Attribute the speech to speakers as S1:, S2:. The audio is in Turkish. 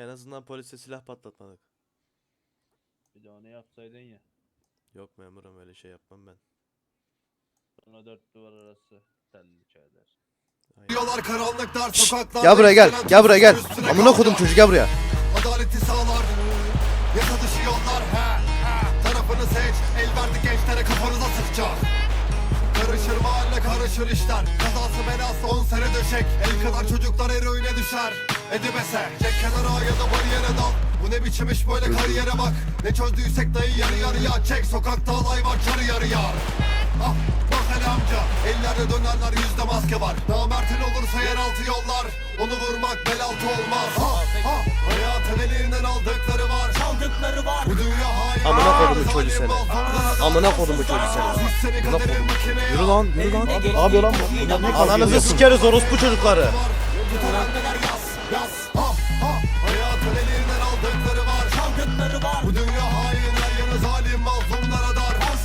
S1: En azından polise silah patlatmadık.
S2: Bir de onu yapsaydın ya.
S1: Yok memurum öyle şey yapmam ben.
S2: Sonra dört duvar arası terlik eder.
S3: Diyorlar karanlıklar sokaklar.
S1: Gel buraya gel. Gel buraya gel. Amına kodum çocuk gel buraya.
S3: Adaleti sağlar. Yasa dışı yollar. He, he. Tarafını seç. El verdi gençlere kafanıza sıkacağız. Karışır mahalle karışır işler. Kazası belası on sene döşek. El kadar çocuklar eroine düşer. Edibese. Kenara ya da bariyere dal. Bu ne biçim iş böyle kariyere bak. Ne çözdüysek dayı yarı yarıya çek. Sokakta alay var çarı yarıya. Ah bak hele amca. Ellerde dönerler yüzde maske var. Namertin olursa yeraltı yollar. Onu vurmak bel altı olmaz. Ha ha. Hayatın elinden aldıkları var.
S4: Çaldıkları var.
S3: Bu dünya hain.
S1: Amına kodumu çocuğu seni. Amına kodumu çocuğu seni. Amına
S3: kaderin
S1: kodum.
S3: makineye
S1: Yürü lan yürü lan. Yapıyor lan bu?
S4: zaman
S1: Ananızı sikeriz orospu çocukları.
S3: Bu dünya
S4: hainler yalnız
S3: zalim mazlumlara